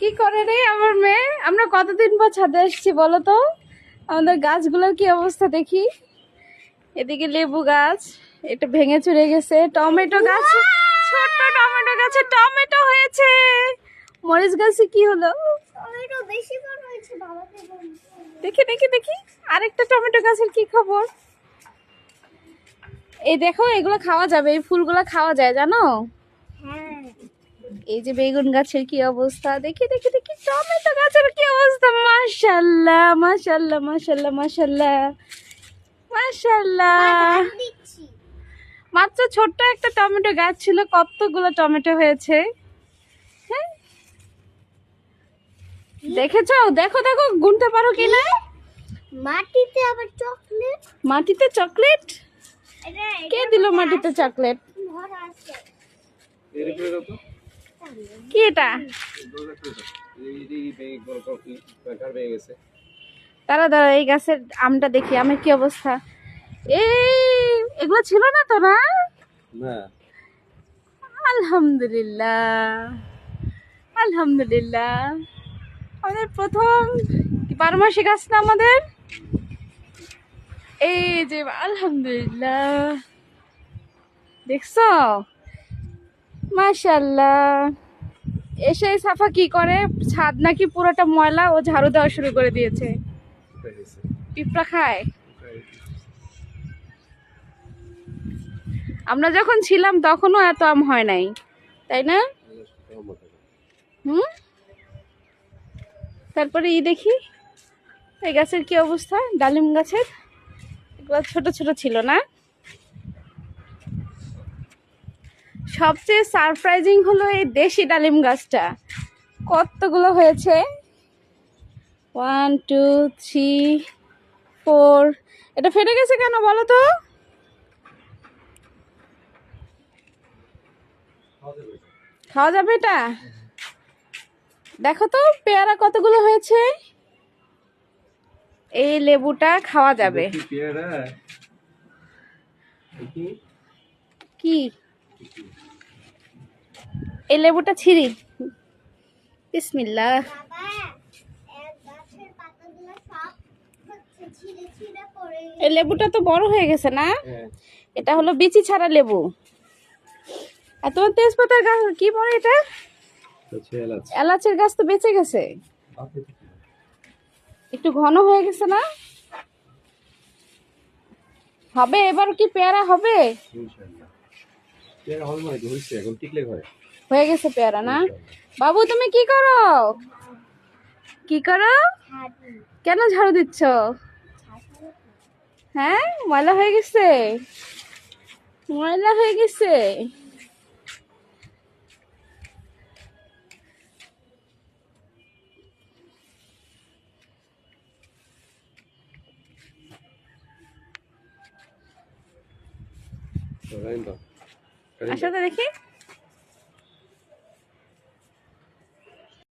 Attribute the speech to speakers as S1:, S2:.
S1: কি করে রে আমার মেয়ে? আমরা কতদিন পর ছাদে এসেছি বলো তো? আমাদের গাছগুলোর কি অবস্থা দেখি। এদিকে লেবু গাছ এটা ভেঙে চুরে গেছে। টমেটো গাছ ছোট্ট টমেটো গাছে টমেটো হয়েছে। মরিচ গাছে কি হলো? দেখি দেখি দেখি। আরেকটা টমেটো গাছের কি খবর? এই দেখো এগুলো খাওয়া যাবে এই ফুলগুলো খাওয়া যায় জানো? এই যে বেগুন গাছের কি অবস্থা? দেখি দেখি দেখি টমেটো গাছের কি অবস্থা? মাশাল্লাহ মাশাল্লাহ মাশাল্লাহ মাশাল্লাহ মাশাল্লাহ মাত্র ছোট্ট একটা টমেটো গাছ ছিল কতগুলো টমেটো হয়েছে? হ্যাঁ? দেখেছ? দেখো দেখো গুনতে পারো কিনা
S2: মাটিতে আবার চকলেট?
S1: মাটিতে চকলেট? কে দিল মাটিতে চকলেট?
S2: ভরা আছে।
S1: কি এটা? দাঁড়া দাঁড়া এই গাছের আমটা দেখি আমের কি অবস্থা? এই এগুলো ছিল না তো না? আলহামদুলিল্লাহ আলহামদুলিল্লাহ। আমাদের প্রথম বারো মাসে গাছ না আমাদের? এই যে আলহামদুলিল্লাহ। দেখছ? মাশাল্লাহ এসে সাফা কি করে? ছাদ নাকি পুরোটা ময়লা ও ঝাড়ু দেওয়া শুরু করে দিয়েছে। পিঁপড়া খায়। আমরা যখন ছিলাম তখনও এত আম হয় নাই, তাই না? হুম? তারপরে ই দেখি, এই গাছের কি অবস্থা? ডালিম গাছের? এগুলো ছোট ছোট ছিল না? সবচেয়ে সারপ্রাইজিং হলো এই দেশি ডালিম গাছটা। কতগুলো হয়েছে? ওয়ান টু থ্রি ফোর এটা ফেটে গেছে কেন বলো তো? খাওয়া যাবে এটা? দেখো তো পেয়ারা কতগুলো হয়েছে? এই লেবুটা খাওয়া যাবে। কি? এই লেবুটা ছিঁড়ি।
S2: পড়ে
S1: এই লেবুটা তো বড় হয়ে গেছে না? এটা হলো বিচি ছাড়া লেবু। আর তোমার তেজপাতার গাছ কি বলে এটা? এলাচের গাছ তো বেঁচে গেছে। একটু ঘন হয়ে গেছে না? হবে? এবার কি পেয়ারা হবে? হয়ে গেছে পেয়ারা না? বাবু তুমি কি করো? কি করো? কেন ঝাড়ু দিচ্ছ? হ্যাঁ ময়লা হয়ে গেছে। ময়লা হয়ে গেছে।
S3: তো
S1: আসলে দেখি